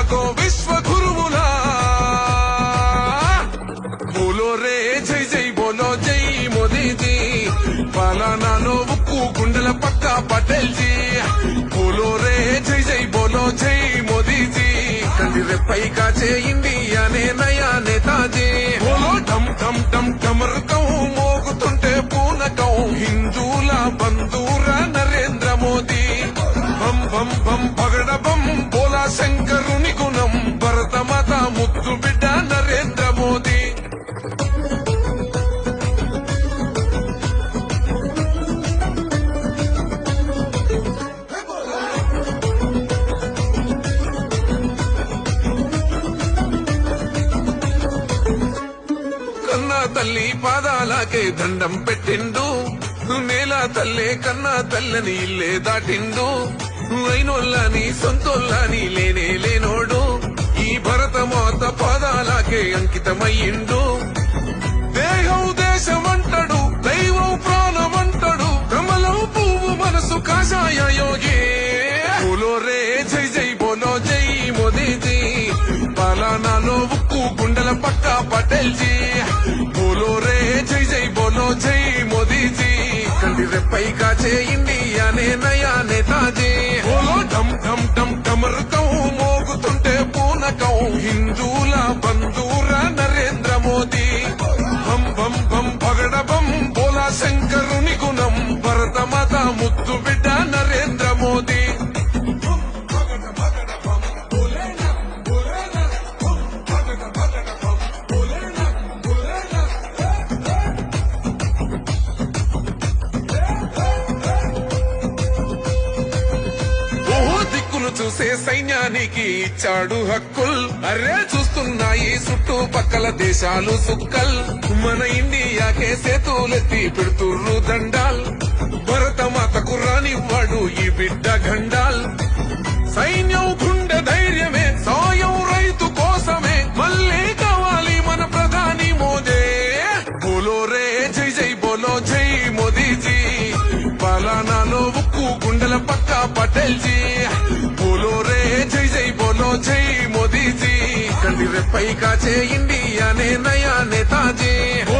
పుట్టినాడు విశ్వ గురువులా బోలో రే జై జై బోలో జై మోదీజీ. పాలనాలో ఉక్కు గుండెల పక్క పటేల్ జీ బోలో రే జై జై బోలో జై మోదీజీ. కంది రెప్పై కాచే ఇండియానే నయా నేతాజీ. బోలో డమ్ డమ్ డమ్ డమరుకం మోగుతుంటే పూనకం. హిందూల బంధూర నరేంద్ర మోదీ. బం బం బం పగడ బం బోలా సంగ తల్లి పాదాలకే దండం పెట్టిండు. నేల తల్లే కన్నా తల్లని ఇల్లే దాటిండు. అయినోళ్ళని సొంతోళ్ళని లేనే లేనోడు. ఈ భరతమాత పాదాలకే అంకితమయ్యిండు. దేహం దేశమంటడు దైవం ప్రాణమంటడు కమలం పువ్వు మనసు కాషాయ యోగి. బోలో రే జై జై బోలో జై మోదీజీ. పలానాలో ఉక్కు గుండెల పక్క పటేల్జీ. పైగా చేయింది అనే ఇండియానే నయా నేతాజీ బోలో ఢమ్ ఢమ్ డమ్ డమరుకం మోగుతుంటే పూనకం. హిందూల బంధూర నరేంద్ర మోదీ. బం బం బం పగడ బం బోలా శంకరుని గుణ. చూసే సైన్యానికి ఇచ్చాడు హక్కుల్. అరే చూస్తున్నాయి చుట్టుపక్కల దేశాలు సుక్కల్. మన ఇండియాకే సేతులెత్తి పెడుతుర్రు దండాల్. భరత మాతకు రానివ్వాడు ఈ బిడ్డ గండాల్ సైన్యం గుండె ధైర్యమే సాయం రైతు కోసమే. మళ్ళీ కావాలి మన ప్రధాని మోదే. బోలో రే జై జై బోలో జై మోదీజీ. పలానాలో ఉక్కు గుండెల పక్క పటేల్జీ. కంటి రెప్పై కాచే ఇండియానే నయా నేతాజీ బోలో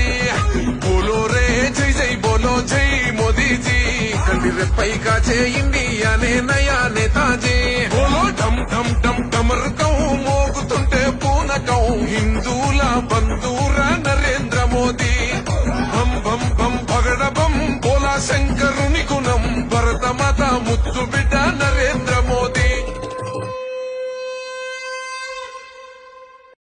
పైగా చేయింది అనే నయా నేతాజీ ఓలో డమ్ డమ్ డమ్